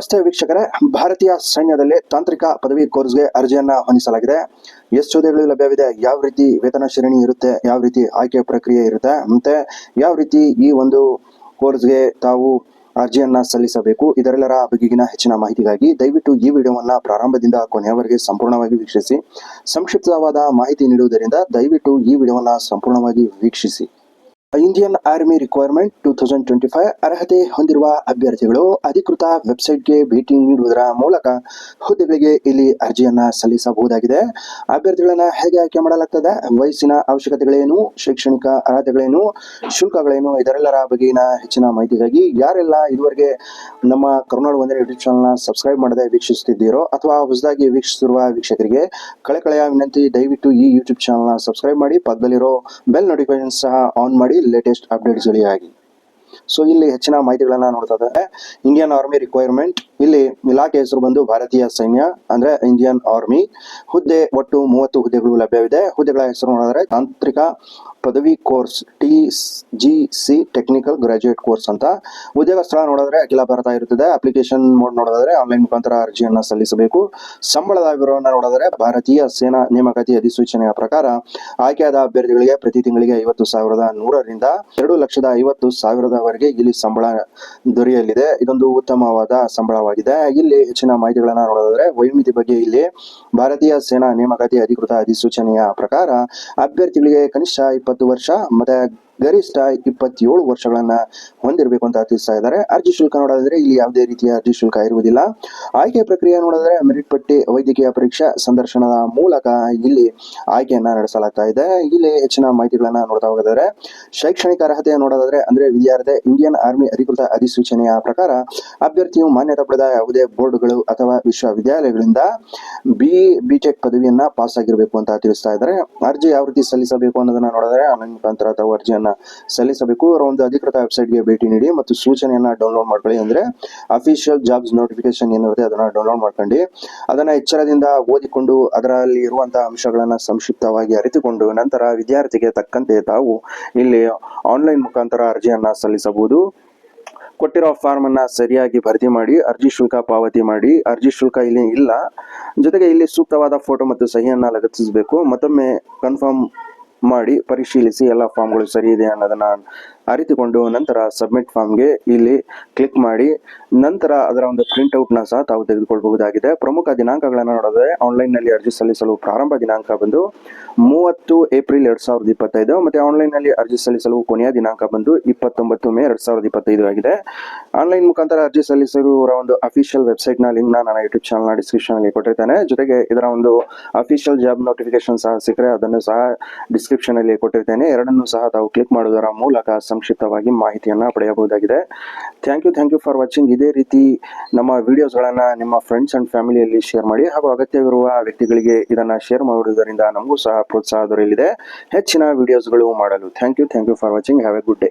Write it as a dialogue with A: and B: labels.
A: ನಮಸ್ತೆ ವೀಕ್ಷಕರೇ. ಭಾರತೀಯ ಸೈನ್ಯದಲ್ಲಿ ತಾಂತ್ರಿಕ ಪದವಿ ಕೋರ್ಸ್ಗೆ ಅರ್ಜಿಯನ್ನ ಹೊಂದಿಸಲಾಗಿದೆ. ಎಷ್ಟು ಹುದ್ದೆಗಳು ಲಭ್ಯವಿದೆ. ಯಾವ ರೀತಿ ವೇತನ ಶ್ರೇಣಿ ಇರುತ್ತೆ, ಯಾವ ರೀತಿ ಆಯ್ಕೆ ಪ್ರಕ್ರಿಯೆ ಇರುತ್ತೆ, ಮತ್ತೆ ಯಾವ ರೀತಿ ಈ ಒಂದು ಕೋರ್ಸ್ಗೆ ತಾವು ಅರ್ಜಿಯನ್ನ ಸಲ್ಲಿಸಬೇಕು, ಇದರೆಲ್ಲರ ಬಗೆಗಿನ ಹೆಚ್ಚಿನ ಮಾಹಿತಿಗಾಗಿ ದಯವಿಟ್ಟು ಈ ವಿಡಿಯೋವನ್ನ ಪ್ರಾರಂಭದಿಂದ ಕೊನೆಯವರೆಗೆ ಸಂಪೂರ್ಣವಾಗಿ ವೀಕ್ಷಿಸಿ. ಸಂಕ್ಷಿಪ್ತವಾದ ಮಾಹಿತಿ ನೀಡುವುದರಿಂದ ದಯವಿಟ್ಟು ಈ ವಿಡಿಯೋವನ್ನ ಸಂಪೂರ್ಣವಾಗಿ ವೀಕ್ಷಿಸಿ. Indian army recruitment two thousand twenty five ಅರ್ಹತೆ ಹೊಂದಿರುವ ಅಭ್ಯರ್ಥಿಗಳು ಅಧಿಕೃತ ವೆಬ್ಸೈಟ್ಗೆ ಭೇಟಿ ನೀಡುವುದರ ಮೂಲಕ ಹುದ್ದೆಗೆ ಇಲ್ಲಿ ಅರ್ಜಿಯನ್ನ ಸಲ್ಲಿಸಬಹುದಾಗಿದೆ. ಅಭ್ಯರ್ಥಿಗಳನ್ನ ಹೇಗೆ ಆಯ್ಕೆ ಮಾಡಲಾಗ್ತದೆ? ವಯಸ್ಸಿನ ಅವಶ್ಯಕತೆಗಳೇನು? ಶೈಕ್ಷಣಿಕ ಅರ್ಹತೆಗಳೇನು? ಶುಲ್ಕಗಳೇನು? ಇದರೆಲ್ಲರ ಬಗೆಗಿನ ಹೆಚ್ಚಿನ ಮಾಹಿತಿಗಾಗಿ ಯಾರೆಲ್ಲ ಇದುವರೆಗೆ ನಮ್ಮ ಕರುನಾಡು ಒಂದನೇ ಯೂಟ್ಯೂಬ್ ಚಾನಲ್ನ ಸಬ್ಸ್ಕ್ರೈಬ್ ಮಾಡದೆ ವೀಕ್ಷಿಸುತ್ತಿದ್ದೀರೋ ಅಥವಾ ಹೊಸದಾಗಿ ವೀಕ್ಷಿಸಿರುವ ವೀಕ್ಷಕರಿಗೆ ಕಳೆಕಳೆಯ ವಿನಂತಿ ದಯವಿಟ್ಟು ಈ ಯೂಟ್ಯೂಬ್ ಚಾನಲ್ನ ಸಬ್ಸ್ಕ್ರೈಬ್ ಮಾಡಿ, ಪಕ್ಕದಲ್ಲಿರೋ ಬೆಲ್ ನೋಟಿಫಿಕೇಶನ್ ಸಹ ಆನ್ ಮಾಡಿ. ಲೇಟೆಸ್ಟ್ ಅಪ್ಡೇಟ್ಸ್ಗಳಿಗಾಗಿ ಸೊ ಇಲ್ಲಿ ಹೆಚ್ಚಿನ ಮಾಹಿತಿಗಳನ್ನ ನೋಡ್ತಾ ಇದ್ದಾರೆ. ಇಂಡಿಯನ್ ಆರ್ಮಿ ರಿಕ್ವೈರ್ಮೆಂಟ್ ಇಲ್ಲಿ ಇಲಾಖೆ ಹೆಸರು ಬಂದು ಭಾರತೀಯ ಸೈನ್ಯ, ಅಂದ್ರೆ ಇಂಡಿಯನ್ ಆರ್ಮಿ ಹುದ್ದೆ ಒಟ್ಟು ಮೂವತ್ತು ಹುದ್ದೆಗಳು ಲಭ್ಯವಿದೆ. ಹುದ್ದೆಗಳ ಹೆಸರು ನೋಡಿದ್ರೆ ತಾಂತ್ರಿಕ ಪದವಿ course T G C technical graduate course ಅಂತ. ಉದ್ಯೋಗ ಸ್ಥಳ ನೋಡಿದ್ರೆ ಅಖಿಲ ಭಾರತ ಇರುತ್ತದೆ. ಅಪ್ಲಿಕೇಶನ್ ಮೋಡ್ ನೋಡಿದ್ರೆ ಆನ್ಲೈನ್ ಮುಖಾಂತರ ಅರ್ಜಿಯನ್ನು ಸಲ್ಲಿಸಬೇಕು. ಸಂಬಳದ ವಿವರವನ್ನು ನೋಡಿದ್ರೆ ಭಾರತೀಯ ಸೇನಾ ನೇಮಕಾತಿ ಅಧಿಸೂಚನೆಯ ಪ್ರಕಾರ ಆಯ್ಕೆಯಾದ ಅಭ್ಯರ್ಥಿಗಳಿಗೆ ಪ್ರತಿ ತಿಂಗಳಿಗೆ ಐವತ್ತು ಸಾವಿರದ ನೂರರಿಂದ ಎರಡು ಲಕ್ಷದ ಐವತ್ತು ಸಾವಿರದವರೆಗೆ ಇಲ್ಲಿ ಸಂಬಳ ದೊರೆಯಲಿದೆ. ಇದೊಂದು ಉತ್ತಮವಾದ ಸಂಬಳವಾಗಿದೆ. ಇಲ್ಲಿ ಹೆಚ್ಚಿನ ಮಾಹಿತಿಗಳನ್ನ ನೋಡೋದಾದ್ರೆ ವಯೋಮಿತಿ ಬಗ್ಗೆ ಇಲ್ಲಿ ಭಾರತೀಯ ಸೇನಾ ನೇಮಕಾತಿ ಅಧಿಕೃತ ಅಧಿಸೂಚನೆಯ ಪ್ರಕಾರ, ಅಭ್ಯರ್ಥಿಗಳಿಗೆ ಕನಿಷ್ಠ ಇಪ್ಪತ್ತು ವರ್ಷ, ಮತ್ತೆ ಗರಿಷ್ಠ ಇಪ್ಪತ್ತೇಳು ವರ್ಷಗಳನ್ನ ಹೊಂದಿರಬೇಕು ಅಂತ ತಿಳಿಸ್ತಾ ಇದ್ದಾರೆ. ಅರ್ಜಿ ಶುಲ್ಕ ನೋಡೋದಾದ್ರೆ ಇಲ್ಲಿ ಯಾವುದೇ ರೀತಿಯ ಅರ್ಜಿ ಶುಲ್ಕ ಇರುವುದಿಲ್ಲ. ಆಯ್ಕೆ ಪ್ರಕ್ರಿಯೆ ನೋಡಿದ್ರೆ ಮೆರಿಟ್ ಪಟ್ಟಿ ವೈದ್ಯಕೀಯ ಪರೀಕ್ಷಾ ಸಂದರ್ಶನದ ಮೂಲಕ ಇಲ್ಲಿ ಆಯ್ಕೆಯನ್ನ ನಡೆಸಲಾಗ್ತಾ ಇದೆ. ಇಲ್ಲಿ ಹೆಚ್ಚಿನ ಮಾಹಿತಿಗಳನ್ನ ನೋಡ್ತಾ ಹೋಗಿದ್ದಾರೆ, ಶೈಕ್ಷಣಿಕ ಅರ್ಹತೆ ನೋಡೋದಾದ್ರೆ ಅಂದ್ರೆ ವಿದ್ಯಾರ್ಥಿ ಇಂಡಿಯನ್ ಆರ್ಮಿ ಅಧಿಕೃತ ಅಧಿಸೂಚನೆಯ ಪ್ರಕಾರ ಅಭ್ಯರ್ಥಿಯು ಮಾನ್ಯತೆ ಪಡೆದ ಯಾವುದೇ ಬೋರ್ಡ್ಗಳು ಅಥವಾ ವಿಶ್ವವಿದ್ಯಾಲಯಗಳಿಂದ ಬಿ, ಬಿಟೆಕ್ ಪದವಿಯನ್ನ ಪಾಸ್ ಆಗಿರಬೇಕು ಅಂತ ತಿಳಿಸ್ತಾ ಇದ್ದಾರೆ. ಅರ್ಜಿ ಯಾವ ರೀತಿ ಸಲ್ಲಿಸಬೇಕು ಅನ್ನೋದನ್ನ ನೋಡಿದ್ರೆ ಮುಖಾಂತರ ತಾವು ಅರ್ಜಿಯನ್ನ ಸಲ್ಲಿಸಬೇಕು. ಅವರ ಒಂದು ಅಧಿಕೃತ ವೆಬ್ಸೈಟ್ಗೆ ಭೇಟಿ ನೀಡಿ ಮತ್ತು ಸೂಚನೆಯನ್ನ ಡೌನ್ಲೋಡ್ ಮಾಡ್ಕೊಳ್ಳಿ ಅಂದ್ರೆ ಅಫಿಷಿಯಲ್ ಜಾಬ್ಸ್ ನೋಟಿಫಿಕೇಶನ್ ಏನಿರುತ್ತೆ ಅದನ್ನ ಡೌನ್ಲೋಡ್ ಮಾಡ್ಕೊಂಡು ಅದನ್ನ ಎಚ್ಚರದಿಂದ ಓದಿಕೊಂಡು ಅದರಲ್ಲಿ ಇರುವಂತಹ ಅಂಶಗಳನ್ನ ಸಂಕ್ಷಿಪ್ತವಾಗಿ ಅರಿತುಕೊಂಡು ನಂತರ ವಿದ್ಯಾರ್ಥಿಗೆ ತಕ್ಕಂತೆ ತಾವು ಇಲ್ಲಿ ಆನ್ಲೈನ್ ಮುಖಾಂತರ ಅರ್ಜಿಯನ್ನ ಸಲ್ಲಿಸಬಹುದು. ಕೊಟ್ಟಿರೋ ಫಾರ್ಮ್ ಅನ್ನ ಸರಿಯಾಗಿ ಭರ್ತಿ ಮಾಡಿ, ಅರ್ಜಿ ಶುಲ್ಕ ಪಾವತಿ ಮಾಡಿ, ಅರ್ಜಿ ಶುಲ್ಕ ಇಲ್ಲಿ ಇಲ್ಲ. ಜೊತೆಗೆ ಇಲ್ಲಿ ಸೂಕ್ತವಾದ ಫೋಟೋ ಮತ್ತು ಸಹಿಯನ್ನ ಲಗತ್ತಿಸಬೇಕು. ಮತ್ತೊಮ್ಮೆ ಕನ್ಫರ್ಮ್ ಮಾಡಿ ಪರಿಶೀಲಿಸಿ ಎಲ್ಲ ಫಾರ್ಮ್ಗಳು ಸರಿ ಇದೆ ಅನ್ನೋದನ್ನ ಅರಿತುಕೊಂಡು ನಂತರ ಸಬ್ಮಿಟ್ ಫಾರ್ಮ್ಗೆ ಇಲ್ಲಿ ಕ್ಲಿಕ್ ಮಾಡಿ ನಂತರ ಅದರ ಒಂದು ಪ್ರಿಂಟ್ಔಟ್ನ ಸಹ ತಾವು ತೆಗೆದುಕೊಳ್ಳಬಹುದಾಗಿದೆ ಪ್ರಮುಖ ದಿನಾಂಕಗಳನ್ನು ನೋಡಿದ್ರೆ ಆನ್ಲೈನ್ನಲ್ಲಿ ಅರ್ಜಿ ಸಲ್ಲಿಸಲು ಪ್ರಾರಂಭ ದಿನಾಂಕ ಬಂದು ಮೂವತ್ತು ಏಪ್ರಿಲ್ ಎರಡ್ ಸಾವಿರದ ಇಪ್ಪತ್ತೈದು ಮತ್ತೆ ಆನ್ಲೈನ್ನಲ್ಲಿ ಅರ್ಜಿ ಸಲ್ಲಿಸಲು ಕೊನೆಯ ದಿನಾಂಕ ಬಂದು ಇಪ್ಪತ್ತೊಂಬತ್ತು ಮೇ ಎರಡ್ ಸಾವಿರದ ಇಪ್ಪತ್ತೈದು ಆಗಿದೆ. ಆನ್ಲೈನ್ ಮುಖಾಂತರ ಅರ್ಜಿ ಸಲ್ಲಿಸಲು ಇವರ ಒಂದು ಅಫಿಷಿಯಲ್ ವೆಬ್ಸೈಟ್ನ ಲಿಂಕ್ನ ಲಿಂಕ್ ನನ್ನ ಯೂಟ್ಯೂಬ್ ಚಾನಲ್ನ ಡಿಸ್ಕ್ರಿಪ್ಷನ್ ಕೊಟ್ಟಿರ್ತಾನೆ. ಜೊತೆಗೆ ಇದರ ಒಂದು ಅಫಿಷಿಯಲ್ ಜಾಬ್ ನೋಟಿಫಿಕೇಶನ್ ಸಹ ಸಿಕ್ಕರೆ ಅದನ್ನು ಸಹ ಡಿಸ್ಕ್ರಿಪ್ಷನ್ ಅಲ್ಲಿ ಕೊಟ್ಟಿರ್ತೇನೆ. ಎರಡನ್ನೂ ಸಹ ತಾವು ಕ್ಲಿಕ್ ಮಾಡುವುದರ ಮೂಲಕ ಸಂಕ್ಷಿಪ್ತವಾಗಿ ಮಾಹಿತಿಯನ್ನು ಪಡೆಯಬಹುದಾಗಿದೆ. Thank you thank you for watching ಇದೇ ರೀತಿ ನಮ್ಮ ವಿಡಿಯೋಸ್ಗಳನ್ನು ನಿಮ್ಮ ಫ್ರೆಂಡ್ಸ್ ಅಂಡ್ ಫ್ಯಾಮಿಲಿಯಲ್ಲಿ ಶೇರ್ ಮಾಡಿ ಹಾಗೂ ಅಗತ್ಯವಿರುವ ವ್ಯಕ್ತಿಗಳಿಗೆ ಇದನ್ನ ಶೇರ್ ಮಾಡುವುದರಿಂದ ನಮಗೂ ಸಹ ಪ್ರೋತ್ಸಾಹ ದೊರೆಯಲಿದೆ. ಹೆಚ್ಚಿನ ವಿಡಿಯೋಸ್ಗಳು ಮಾಡಲು. Thank you thank you for watching have a good day